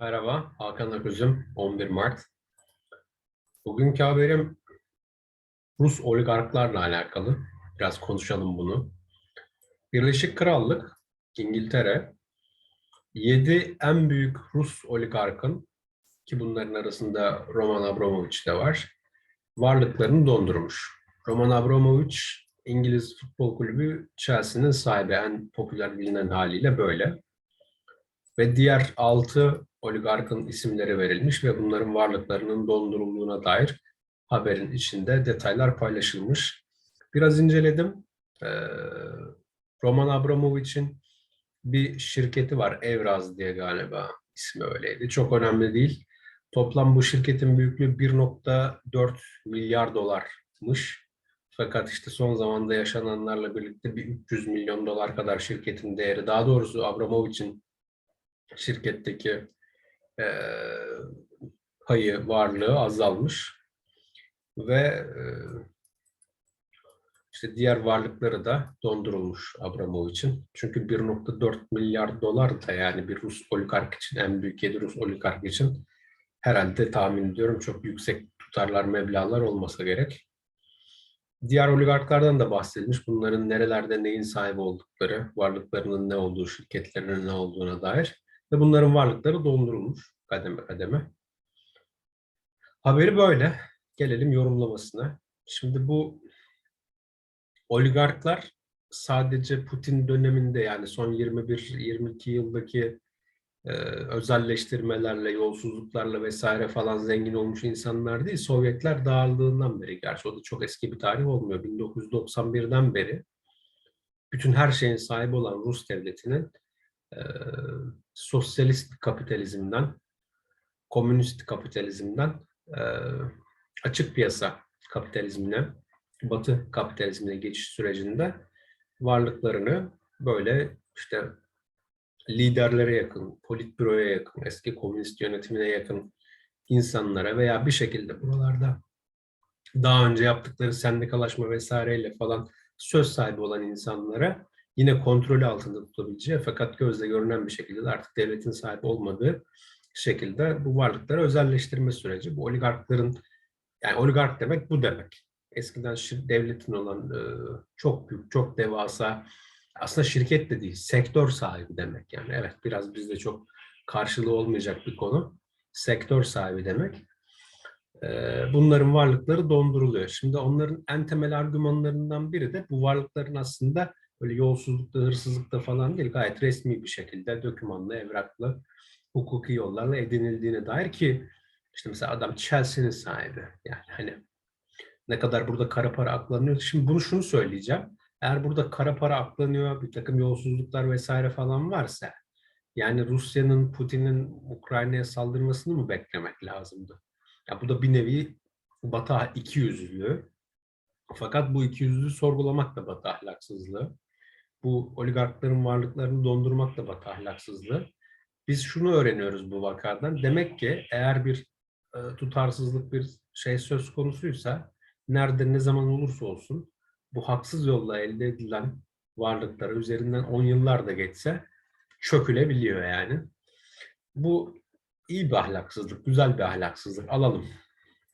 Merhaba, Hakan Aközüm, 11 Mart. Bugünkü haberim Rus oligarklarla alakalı. Biraz konuşalım bunu. Birleşik Krallık, İngiltere, 7 en büyük Rus oligarkın ki bunların arasında Roman Abramovich de var, varlıklarını dondurmuş. Roman Abramovich, İngiliz futbol kulübü Chelsea'nin sahibi, en popüler bilinen haliyle böyle. Ve diğer 6 oligarkın isimleri verilmiş ve bunların varlıklarının dondurulduğuna dair haberin içinde detaylar paylaşılmış. Biraz inceledim. Ee, Roman Abramovich'in bir şirketi var, Evraz diye galiba ismi öyleydi. Çok önemli değil. Toplam bu şirketin büyüklüğü 1.4 milyar dolarmış. Fakat işte son zamanda yaşananlarla birlikte bir 300 milyon dolar kadar şirketin değeri. Daha doğrusu Abramovich'in şirketteki e, payı, varlığı azalmış ve e, işte diğer varlıkları da dondurulmuş Abramovich'in. Çünkü 1.4 milyar dolar da yani bir Rus oligark için, en büyük 7 Rus oligark için herhalde tahmin ediyorum çok yüksek tutarlar, meblağlar olmasa gerek. Diğer oligarklardan da bahsedilmiş. Bunların nerelerde neyin sahibi oldukları, varlıklarının ne olduğu, şirketlerinin ne olduğuna dair. Ve bunların varlıkları dondurulmuş kademe kademe. Haberi böyle. Gelelim yorumlamasına. Şimdi bu oligarklar sadece Putin döneminde yani son 21-22 yıldaki e, özelleştirmelerle, yolsuzluklarla vesaire falan zengin olmuş insanlar değil. Sovyetler dağıldığından beri, gerçi o da çok eski bir tarih olmuyor. 1991'den beri bütün her şeyin sahibi olan Rus devletinin e, sosyalist kapitalizmden, komünist kapitalizmden e, açık piyasa kapitalizmine, batı kapitalizmine geçiş sürecinde varlıklarını böyle işte liderlere yakın, politbüroya yakın, eski komünist yönetimine yakın insanlara veya bir şekilde buralarda daha önce yaptıkları sendikalaşma vesaireyle falan söz sahibi olan insanlara yine kontrolü altında tutabileceği fakat gözle görünen bir şekilde de artık devletin sahip olmadığı şekilde bu varlıkları özelleştirme süreci. Bu oligarkların, yani oligark demek bu demek. Eskiden devletin olan e, çok büyük, çok devasa, aslında şirket de değil, sektör sahibi demek. Yani evet biraz bizde çok karşılığı olmayacak bir konu. Sektör sahibi demek. E, bunların varlıkları donduruluyor. Şimdi onların en temel argümanlarından biri de bu varlıkların aslında böyle yolsuzlukta, hırsızlıkta falan değil, gayet resmi bir şekilde dokümanlı, evraklı, hukuki yollarla edinildiğine dair ki işte mesela adam Chelsea'nin sahibi. Yani hani ne kadar burada kara para aklanıyor. Şimdi bunu şunu söyleyeceğim. Eğer burada kara para aklanıyor, bir takım yolsuzluklar vesaire falan varsa yani Rusya'nın, Putin'in Ukrayna'ya saldırmasını mı beklemek lazımdı? Ya bu da bir nevi Batı ikiyüzlülüğü. Fakat bu ikiyüzlülüğü sorgulamak da Batı ahlaksızlığı bu oligarkların varlıklarını dondurmak da batı ahlaksızlığı. Biz şunu öğreniyoruz bu vakadan. Demek ki eğer bir e, tutarsızlık bir şey söz konusuysa nerede ne zaman olursa olsun bu haksız yolla elde edilen varlıkları üzerinden 10 yıllar da geçse çökülebiliyor yani. Bu iyi bir ahlaksızlık, güzel bir ahlaksızlık. Alalım.